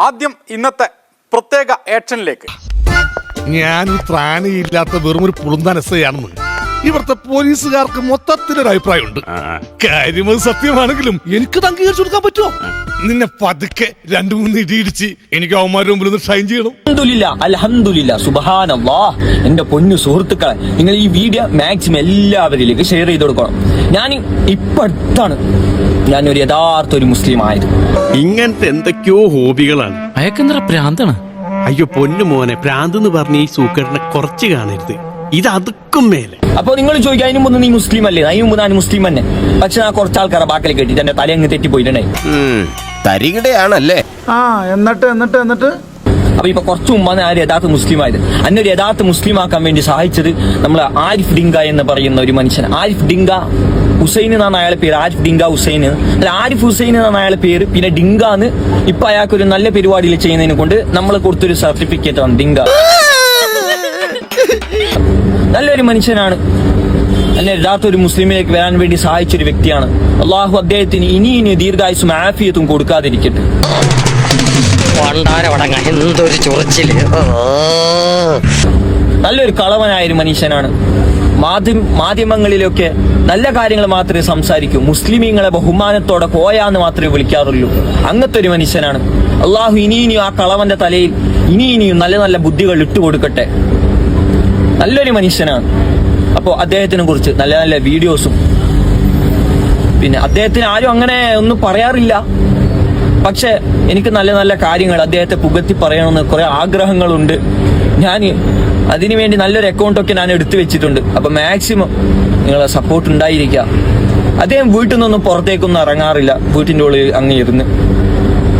ആദ്യം ഇന്നത്തെ പ്രത്യേക ആക്ഷനിലേക്ക് ഞാൻ ത്രാണിയില്ലാത്ത വെറും ഒരു പുളുന്താനസയാണെന്ന് ഇവിടുത്തെ പോലീസുകാർക്ക് മൊത്തത്തിലൊരു അഭിപ്രായമുണ്ട്. കാര്യം അത് സത്യമാണെങ്കിലും എനിക്ക് അംഗീകരിച്ചു കൊടുക്കാൻ പറ്റുമോ നിന്നെ പതുക്കെ രണ്ടു മൂന്ന് ഇടിയിടിച്ച് എനിക്ക് അവന്മാരുടെ മുമ്പിൽ ഒന്ന് ഷൈൻ ചെയ്യണം. അൽഹംദുലില്ല അൽഹംദുലില്ല സുബഹാനല്ലാ. എന്റെ പൊന്നു സുഹൃത്തുക്കളെ നിങ്ങൾ ഈ വീഡിയോ മാക്സിമം എല്ലാവരിലേക്ക് ഷെയർ ചെയ്ത് കൊടുക്കണം. ഞാൻ ഇപ്പൊ അടുത്താണ്. ഞാൻ ഒരു യഥാർത്ഥ ഒരു മുസ്ലിം ആയത്. ഇങ്ങനത്തെ എന്തൊക്കെയോ ഹോബികളാണ്. അയക്കെന്തറ പ്രാന്താണ്? അയ്യോ പൊന്നു മോനെ പ്രാന്ത് എന്ന് പറഞ്ഞ ഈ സൂക്കറിനെ കുറച്ച് കാണരുത്. ഇത് അതുക്കും മേലെ. അപ്പൊ നിങ്ങൾ ചോദിക്കുക അതിന് മുമ്പ് നീ മുസ്ലിം അല്ലേ? അതിന് മുമ്പ് ഞാൻ മുസ്ലിം തന്നെ. പക്ഷെ ഞാൻ കുറച്ച് ആൾക്കാരെ ബാക്കിൽ കെട്ടിട്ട് എന്റെ തല അങ്ങ് തെറ്റിപ്പോയിട്ടുണ്ടായി. തരികിടയാണല്ലേ? ആ എന്നിട്ട് എന്നിട്ട് എന്നിട്ട്? അപ്പൊ ഇപ്പൊ കുറച്ചു മുമ്പാണ് ആര് യഥാർത്ഥ മുസ്ലിം ആയത് അന്നെ ഒരു യഥാർത്ഥ മുസ്ലിം ആക്കാൻ വേണ്ടി സഹായിച്ചത് നമ്മൾ ആരിഫ് ഡിങ്ക എന്ന് പറയുന്ന ഒരു മനുഷ്യൻ. ആരിഫ് ഡിങ്ക ഹുസൈൻ എന്നാണ് അയാളെ പേര്. ആരിഫ് ഡിങ്ക ഹുസൈൻ. അല്ല ആരിഫ് ഹുസൈൻ എന്നാണ് അയാളെ പേര്. പിന്നെ ഡിങ്ക എന്ന് ഇപ്പൊ അയാൾക്ക് ഒരു നല്ല പരിപാടിയിൽ ചെയ്യുന്നതിനെ കൊണ്ട് നമ്മൾ കൊടുത്തൊരു സർട്ടിഫിക്കറ്റ് ആണ് ഡിങ്ക. നല്ലൊരു മനുഷ്യനാണ്. എന്നെ യഥാർത്ഥ ഒരു മുസ്ലിമിലേക്ക് വരാൻ വേണ്ടി സഹായിച്ച ഒരു വ്യക്തിയാണ്. അള്ളാഹു അദ്ദേഹത്തിന് ഇനി ഇനി ദീർഘായുസും ആഫിയത്തും കൊടുക്കാതിരിക്കട്ടെ. എന്തൊരു ചൊറിച്ചിൽ. നല്ലൊരു കളവനായ ഒരു മനുഷ്യനാണ്. മാധ്യമ മാധ്യമങ്ങളിലൊക്കെ നല്ല കാര്യങ്ങൾ മാത്രമേ സംസാരിക്കൂ. മുസ്ലിമീങ്ങളെ ബഹുമാനത്തോടെ പോയാന്ന് മാത്രമേ വിളിക്കാറുള്ളൂ. അങ്ങനത്തെ ഒരു മനുഷ്യനാണ്. അള്ളാഹു ഇനി ഇനിയും ആ കളവന്റെ തലയിൽ ഇനി ഇനിയും നല്ല നല്ല ബുദ്ധികൾ ഇട്ടുകൊടുക്കട്ടെ. നല്ലൊരു മനുഷ്യനാണ്. അപ്പോൾ അദ്ദേഹത്തിനെ കുറിച്ച് നല്ല നല്ല വീഡിയോസും. പിന്നെ അദ്ദേഹത്തിന് ആരും അങ്ങനെ ഒന്നും പറയാറില്ല. പക്ഷെ എനിക്ക് നല്ല നല്ല കാര്യങ്ങൾ അദ്ദേഹത്തെ പുകത്തി പറയണമെന്ന് കുറെ ആഗ്രഹങ്ങളുണ്ട്. ഞാൻ അതിനുവേണ്ടി നല്ലൊരു അക്കൗണ്ടൊക്കെ ഞാൻ എടുത്തു വെച്ചിട്ടുണ്ട്. അപ്പൊ മാക്സിമം നിങ്ങളെ സപ്പോർട്ട് ഉണ്ടായിരിക്കുക. അദ്ദേഹം വീട്ടിൽ നിന്നൊന്നും പുറത്തേക്കൊന്നും ഇറങ്ങാറില്ല. വീട്ടിന്റെ ഉള്ളിൽ അങ്ങ് ഇരുന്ന്.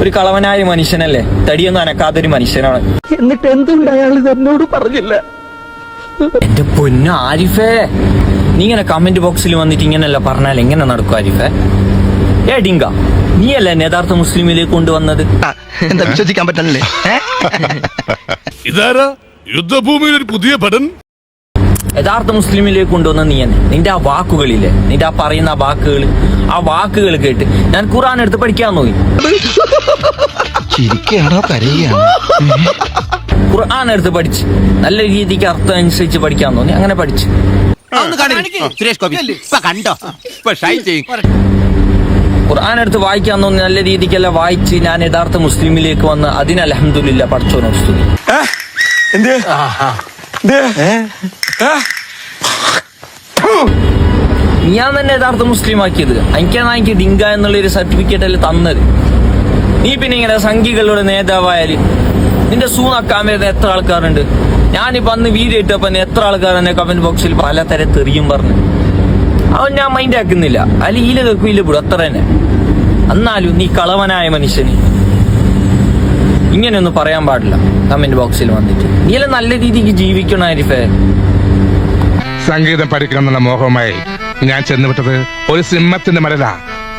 ഒരു കളവനായ മനുഷ്യനല്ലേ? തടിയൊന്നും അനക്കാത്തൊരു മനുഷ്യനാണ്. എന്നിട്ട് എന്തുകൊണ്ട് അയാൾ എന്നോട് പറഞ്ഞില്ല? എന്റെ പൊന്നു ആരിഫേ? നീ ഇങ്ങനെ കമന്റ് ബോക്സിൽ വന്നിട്ട് ഇങ്ങനെയല്ല പറഞ്ഞാൽ എങ്ങനെ നടക്കും ആരിഫേ? ഏ ഡിങ്ക നീയല്ലേ യഥാർത്ഥ മുസ്ലിമിലേക്ക് കൊണ്ടുവന്നത്? എന്താ വിശ്വസിക്കാൻ പറ്റണല്ലേ ഇതാരാ? യുദ്ധഭൂമിയിൽ ഒരു പുതിയ പടൻ യഥാർത്ഥ മുസ്ലിമിലേക്ക് കൊണ്ടുവന്ന നീ തന്നെ നിന്റെ ആ വാക്കുകളില്ലേ? നിന്റെ ആ പറയുന്ന ആ വാക്കുകൾ ആ വാക്കുകൾ കേട്ട് ഞാൻ ഖുറാൻ എടുത്ത് പഠിക്കാൻ നോക്കി. ശരിക്കും ഖുർആൻ എടുത്ത് പഠിച്ച് നല്ല രീതിക്ക് അർത്ഥം അനുസരിച്ച് പഠിക്കാൻ തോന്നി. അങ്ങനെ പഠിച്ച്. സുരേഷ് ഗോപി കണ്ടോ? ഖുർആൻ എടുത്ത് വായിക്കാൻ തോന്നി നല്ല രീതിക്കല്ല വായിച്ച് ഞാൻ യഥാർത്ഥ മുസ്ലിമിലേക്ക് വന്ന് അതിന് അലഹമില്ല പഠിച്ചോനെ സ്തുതി ഞാൻ തന്നെ യഥാർത്ഥ മുസ്ലിം ആക്കിയത് എനിക്കാണ് എനിക്ക് ഡിങ്ക എന്നുള്ള ഒരു സർട്ടിഫിക്കറ്റ് അല്ലേ തന്നത്? നീ പിന്നെ ഇങ്ങനെ സംഘികളുടെ നേതാവായാൽ നിന്റെ സൂണാക്കാൻ വരുന്ന എത്ര ആൾക്കാരുണ്ട്? ഞാനിപ്പോ അന്ന് വീഡിയോ ഇട്ടപ്പോ എത്ര ആൾക്കാർ എന്നെ കമന്റ് ബോക്സിൽ പലതരം തെറിയും പറഞ്ഞു. അവൻ ഞാൻ മൈൻഡ് ആക്കുന്നില്ല. അല്ല ഈല കേൾക്കും ഇല്ല വിടും അത്ര തന്നെ. എന്നാലും നീ കളവനായ മനുഷ്യന്. ഇങ്ങനെയൊന്നും പറയാൻ പാടില്ല. കമന്റ് ബോക്സിൽ വന്നിട്ട്. നീ എല്ലാം നല്ല രീതിക്ക് ജീവിക്കണം ആരിഫേ? സംഗീതം പഠിക്കണമെന്നുള്ള മോഹമായി ഞാൻ ചെന്നുവിട്ടത് ഒരു സിംഹത്തിന്റെ മരല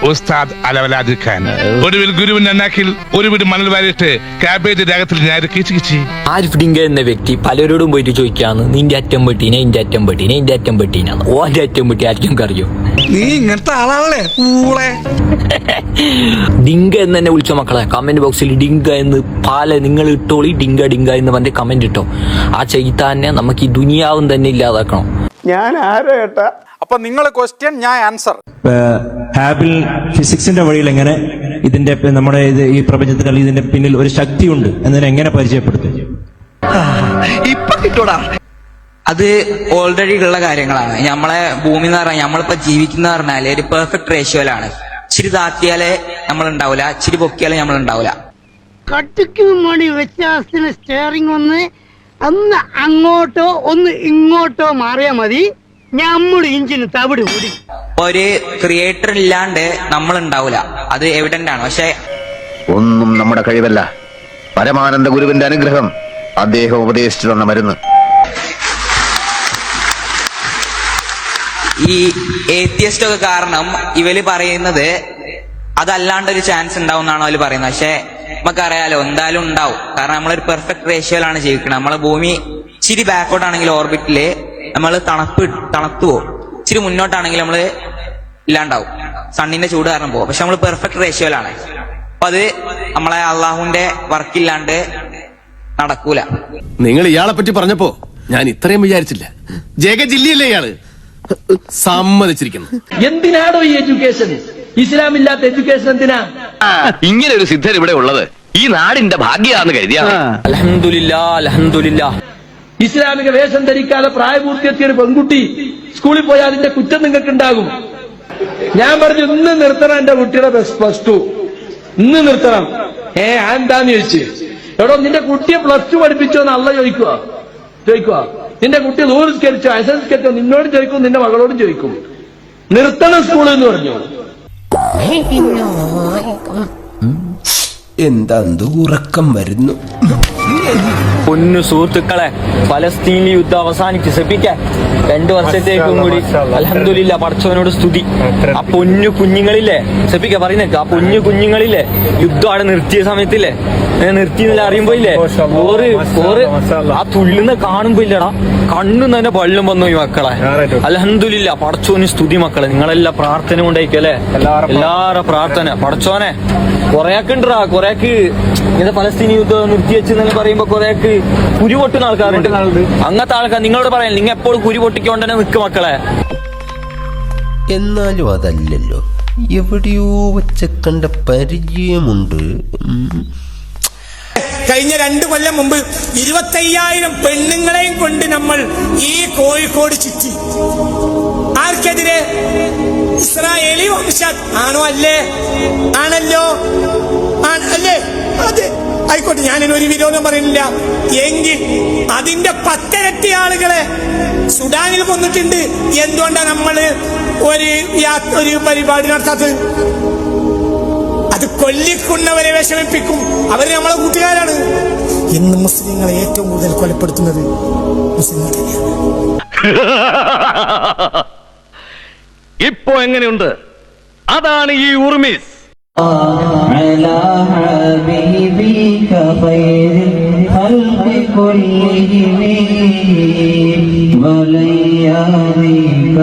ഉസ്താദ് അലവലാദി ഖാൻ. ഒടുവിൽ ഗുരുവിന്റെ അണ്ണാക്കിൽ ഒരു വീട് മണൽ വാരിയിട്ട് കാബേജ് രാഗത്തിൽ ഞാൻ കീച്ചു കിച്ചി. ആരിഫ് ഡിങ്ക എന്ന വ്യക്തി പലരോടും പോയിട്ട് ചോദിക്കാന്ന് നിന്റെ അറ്റം പെട്ടീനെ ഇന്റെ അറ്റം പെട്ടീനെ ഇന്റെ അറ്റം പെട്ടീനാന്ന് ഓന്റെ അറ്റം പെട്ടി ആർക്കും അറിയോ നീ ഇങ്ങനത്തെ ആളാണല്ലേ പൂളെ. ഡിങ്ക എന്ന് തന്നെ വിളിച്ച മക്കളെ കമന്റ് ബോക്സിൽ ഡിങ്ക എന്ന് പാല നിങ്ങൾ ഇട്ടോളി ഡിങ്ക ഡിങ്ക എന്ന് പറഞ്ഞ് കമന്റ് ഇട്ടോ. ആ ചെയ്താന്നെ നമുക്ക് ഈ ദുനിയാവും തന്നെ ഇല്ലാതാക്കണം. ഞാൻ ആരോ ഏട്ടാ? അപ്പൊ നിങ്ങൾ ക്വസ്റ്റ്യൻ ഞാൻ ആൻസർ ഹാബിൽ ഫിസിക്സിന്റെ വഴിയിൽ എങ്ങനെ ഇതിന്റെ നമ്മുടെ ഇത് ഈ പ്രപഞ്ചത്തിൽ അല്ലെങ്കിൽ ഇതിന്റെ പിന്നിൽ ഒരു ശക്തിയുണ്ട് എന്നതിനെ എങ്ങനെ പരിചയപ്പെടുത്തും? ഇപ്പൊ കിട്ടൂടാ. അത് ഓൾറെഡി ഉള്ള കാര്യങ്ങളാണ്. നമ്മളെ ഭൂമി എന്ന് പറഞ്ഞാൽ നമ്മളിപ്പോ ജീവിക്കുന്ന പറഞ്ഞാൽ ഒരു പെർഫെക്റ്റ് റേഷ്യോയിലാണ് ഇച്ചിരി താത്തിയാലേ നമ്മൾ ഉണ്ടാവില്ല ഇച്ചിരി പൊക്കിയാലേ നമ്മൾ ഉണ്ടാവില്ല കട്ടിക്കും മണി വ്യത്യാസത്തിന് സ്റ്റിയറിംഗ് ഒന്ന് ഒന്ന് അങ്ങോട്ടോ ഒന്ന് ഇങ്ങോട്ടോ മാറിയാ മതി. നമ്മൾ ഇഞ്ചിന് തവിട് കൂടി ഒരു ക്രിയേറ്റർ ഇല്ലാണ്ട് നമ്മൾ ഉണ്ടാവില്ല അത് എവിഡന്റ് ആണ്. പക്ഷെ ഒന്നും നമ്മുടെ കഴിവല്ല. പരമാനന്ദ ഗുരുവിന്റെ അനുഗ്രഹം അദ്ദേഹം ഉപദേശിച്ചു തന്ന മരുന്ന്. ഈ ഏത്യസ്റ്റ് ഒക്കെ കാരണം ഇവർ പറയുന്നത് അതല്ലാണ്ട് ഒരു ചാൻസ് ഉണ്ടാവും എന്നാണ് അവർ പറയുന്നത്. പക്ഷെ നമുക്കറിയാലോ എന്തായാലും ഉണ്ടാവും. കാരണം നമ്മളൊരു പെർഫെക്റ്റ് റേഷ്യോയിലാണ് ജീവിക്കുന്നത് നമ്മളെ ഭൂമി ഇച്ചിരി ബാക്കോട്ട് ആണെങ്കിൽ ഓർബിറ്റിൽ നമ്മൾ തണുപ്പ് തണുത്തു പോകും. ഇച്ചിരി മുന്നോട്ടാണെങ്കിൽ നമ്മൾ ഇല്ലാണ്ടാവും. സണ്ണിന്റെ ചൂട് കാരണം പോകും. പക്ഷെ നമ്മൾ പെർഫെക്റ്റ് റേഷ്യോയിലാണ് അപ്പൊ അത് നമ്മളെ അള്ളാഹുവിന്റെ വർക്കില്ലാണ്ട് നടക്കൂല. നിങ്ങൾ ഇയാളെ പറ്റി പറഞ്ഞപ്പോ ഞാൻ ഇത്രയും വിചാരിച്ചില്ല. ജേക ജില്ലയല്ലേ ഇയാൾ? സമ്മതിച്ചിരിക്കുന്നു. എന്തിനാണോ ഈ എഡ്യൂക്കേഷൻ ഇസ്ലാമില്ലാത്ത എഡ്യൂക്കേഷൻ എന്തിനാ? ഇങ്ങനെ ഒരു സിദ്ധൻ ഇവിടെ ഉള്ളത്. ഈ നാടിന്റെ ഭാഗ്യാന്ന് കരുതിയാ അലഹമില്ല അലഹമില്ല ഇസ്ലാമിക വേഷം ധരിക്കാതെ പ്രായപൂർത്തിയെത്തിയ ഒരു പെൺകുട്ടി സ്കൂളിൽ പോയാൽ അതിന്റെ കുറ്റം നിങ്ങൾക്ക് ഉണ്ടാകും ഞാൻ പറഞ്ഞു ഇന്ന് നിർത്തണം എന്റെ കുട്ടിയുടെ പ്ലസ് ടു ഇന്ന് നിർത്തണം. ഏ ആ എന്താന്ന് ചോദിച്ചു? എടോ നിന്റെ കുട്ടിയെ പ്ലസ് ടു പഠിപ്പിച്ചോ എന്ന് അല്ല ചോദിക്കുക. ചോദിക്കുക. നിന്റെ കുട്ടി നൂറുസ്കരിച്ചോ അസംസ്കരിച്ചോ നിന്നോടും ചോദിക്കും നിന്റെ മകളോടും ചോദിക്കും. നിർത്തണം സ്കൂൾ എന്ന് പറഞ്ഞു. എന്താ ഉറക്കം വരുന്നു? പൊന്നു സുഹൃത്തുക്കളെ പലസ്തീനിൽ യുദ്ധം അവസാനിച്ച് ശ്രദ്ധിക്കാൻ രണ്ടു വർഷത്തേക്കും കൂടി അലഹമില്ല പടച്ചവനോട് സ്തുതി. ആ പൊന്നു കുഞ്ഞുങ്ങളില്ലേ സെപ്പിക്ക പറയുന്നേക്ക് ആ പൊന്നു കുഞ്ഞുങ്ങളില്ലേ യുദ്ധം അവിടെ നിർത്തിയ സമയത്തില്ലേ നിർത്തി നിർത്തിയെന്നില്ല അറിയുമ്പോ ഇല്ലേ ഓറ് ഓറ് ആ തുള്ളുന്ന കാണുമ്പോ ഇല്ലടാ കണ്ണു തന്നെ പള്ളും വന്നു ഈ മക്കളെ. അലഹമില്ല പടച്ചോന് സ്തുതി മക്കളെ. നിങ്ങളെല്ലാം പ്രാർത്ഥന കൊണ്ടായിരിക്കല്ലേ എല്ലാരുടെ പ്രാർത്ഥന. പടച്ചോനെ കൊറേക്കുണ്ടാ കൊറേക്ക് ഇങ്ങനെ പലസ്തീനി യുദ്ധം നിർത്തി വെച്ചെന്ന് പറയുമ്പോ കൊറേക്ക് കുരു പൊട്ടുന്ന ആൾക്കാരുണ്ട് അങ്ങനത്തെ ആൾക്കാർ നിങ്ങളോട് പറയാൻ നിങ്ങൾ എപ്പോഴും കുരു പൊട്ടിക്കൊണ്ട് തന്നെ നിൽക്കും മക്കളെ. എന്നാലും അതല്ലല്ലോ. എവിടെയോ വെച്ച കണ്ട പരിചയമുണ്ട്. കഴിഞ്ഞ രണ്ടു കൊല്ലം മുമ്പ് ഇരുപത്തയ്യായിരം പെണ്ണുങ്ങളെയും കൊണ്ട് നമ്മൾ ഈ കോഴിക്കോട് ചുറ്റി. ആർക്കെതിരെ? ഇസ്രായേലി വംശ ആണോ അല്ലേ? ആണല്ലോ? ആണല്ലേ അല്ലേ? അതെ. ആയിക്കോട്ടെ ഞാനിന് ഒരു വിരോധം പറയുന്നില്ല. എങ്കിൽ അതിന്റെ പത്തിരട്ടി ആളുകളെ സുഡാനിൽ കൊന്നിട്ടുണ്ട്. എന്തുകൊണ്ടാണ് നമ്മൾ ഒരു ഒരു പരിപാടി നടത്താത്തത്? അത് കൊല്ലിക്കുന്നവരെ വിഷമിപ്പിക്കും. അവർ നമ്മളെ കൂട്ടുകാരാണ്. ഇന്ന് മുസ്ലിങ്ങളെ ഏറ്റവും കൂടുതൽ കൊലപ്പെടുത്തുന്നത് മുസ്ലിങ്ങൾ തന്നെയാണ് ഇപ്പോ എങ്ങനെയുണ്ട്? അതാണ് ഈ ഉർമീസ് خير الخلق كلهم ولن يهديك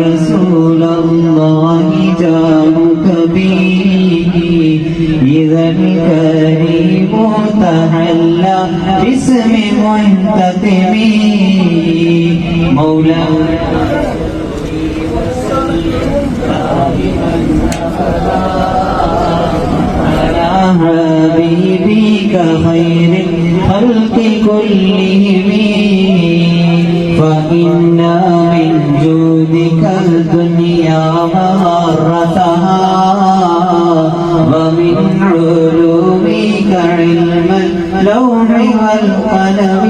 رسول الله جاءك به إذا الكريم تحلى باسم منتقم مولانا خير الخلق كلهم فإن من جودك الدنيا مغرتها ومن علومك علم اللوح والقلم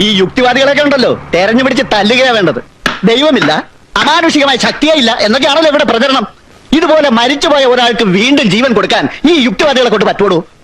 ഈ യുക്തിവാദികളൊക്കെ ഉണ്ടല്ലോ തെരഞ്ഞു പിടിച്ച് തല്ലുകയാ വേണ്ടത് ദൈവമില്ല അമാനുഷികമായ ശക്തിയേ ഇല്ല എന്നൊക്കെയാണല്ലോ ഇവിടെ പ്രചരണം ഇതുപോലെ മരിച്ചുപോയ ഒരാൾക്ക് വീണ്ടും ജീവൻ കൊടുക്കാൻ ഈ യുക്തിവാദികളെ കൊണ്ട് പറ്റുള്ളൂ